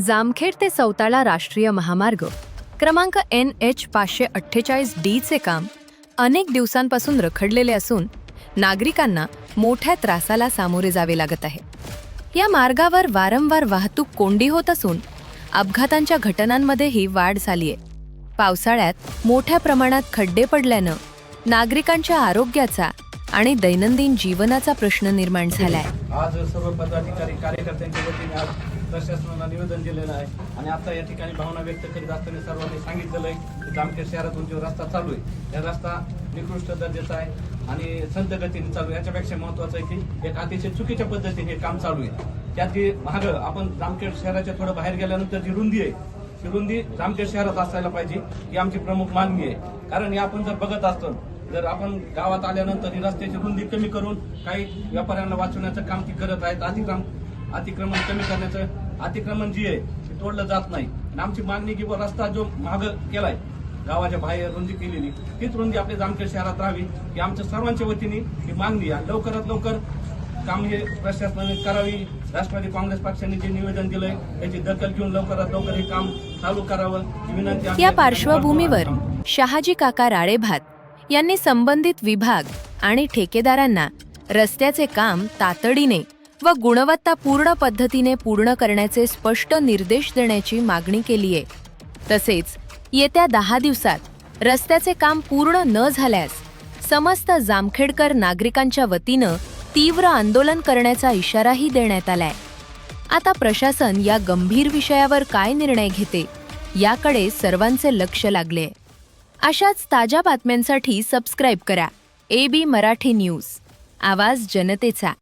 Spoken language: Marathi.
जामखेड ते सौताळा राष्ट्रीय महामार्ग. क्रमांक एन एच पाचशे अठ्ठेचाळीस डीचे काम अनेक दिवसांपासून रखडलेले असून नागरिकांना मोठ्या त्रासाला सामोरे जावे लागत आहे. या मार्गावर वारंवार वाहतूक कोंडी होत असून अपघातांच्या घटनांमध्येही वाढ झालीय. पावसाळ्यात मोठ्या प्रमाणात खड्डे पडल्यानं नागरिकांच्या आरोग्याचा आणि दैनंदिन जीवनाचा प्रश्न निर्माण झालाय. आज प्रशासनाला निवेदन दिलेलं आहे. आणि आता या ठिकाणी भावना व्यक्त करीत असताना सर्वांनी सांगितलेलं आहे की जामखेड शहरातून जो रस्ता चालू आहे या रस्ता निकृष्ट दर्जाचा आहे आणि संत गतीने चालू याच्यापेक्षा महत्वाचं आहे की एक अतिशय चुकीच्या पद्धतीने हे काम चालू आहे. त्यात जी महाग आपण जामखेड शहराच्या थोडं बाहेर गेल्यानंतर जी रुंदी आहे ती रुंदी जामखेड शहरात असायला पाहिजे ही आमची प्रमुख मागणी आहे. कारण हे आपण जर बघत असतो जर आपण गावात आल्यानंतर ही रस्त्याची रुंदी कमी करून काही व्यापाऱ्यांना वाचवण्याचं काम ती करत आहेत अधिक अतिक्रमण कमी करण्याचं अतिक्रमण जी आहे ते तोडलं जात नाही. आणि आमची मागणी की रस्ता जो महाग केलाय गावाच्या बाहेर रुंदी केलेली तीच रुंदी आपल्या जामखेड शहरात राहावी ही आमच्या सर्वांच्या वतीने ही मागणी आहे. लवकरात लवकर काम हे प्रशासनाने करावी. राष्ट्रवादी काँग्रेस पक्षाने जे निवेदन दिलंय त्याची दखल घेऊन लवकरात लवकर हे काम चालू करावं ही विनंती या. पार्श्वभूमीवर शहाजी काका राळेभात यांनी संबंधित विभाग आणि ठेकेदारांना रस्त्याचे काम तातडीने व गुणवत्तापूर्ण पद्धतीने पूर्ण करण्याचे स्पष्ट निर्देश देण्याची मागणी केली आहे. तसेच येत्या दहा दिवसात रस्त्याचे काम पूर्ण न झाल्यास समस्त जामखेडकर नागरिकांच्या वतीनं तीव्र आंदोलन करण्याचा इशाराही देण्यात आलाय. आता प्रशासन या गंभीर विषयावर काय निर्णय घेते याकडे सर्वांचे लक्ष लागले अशाच ताज्या बातम्यांसाठी सबस्क्राईब करा. A B Marathi news. आवाज जनतेचा.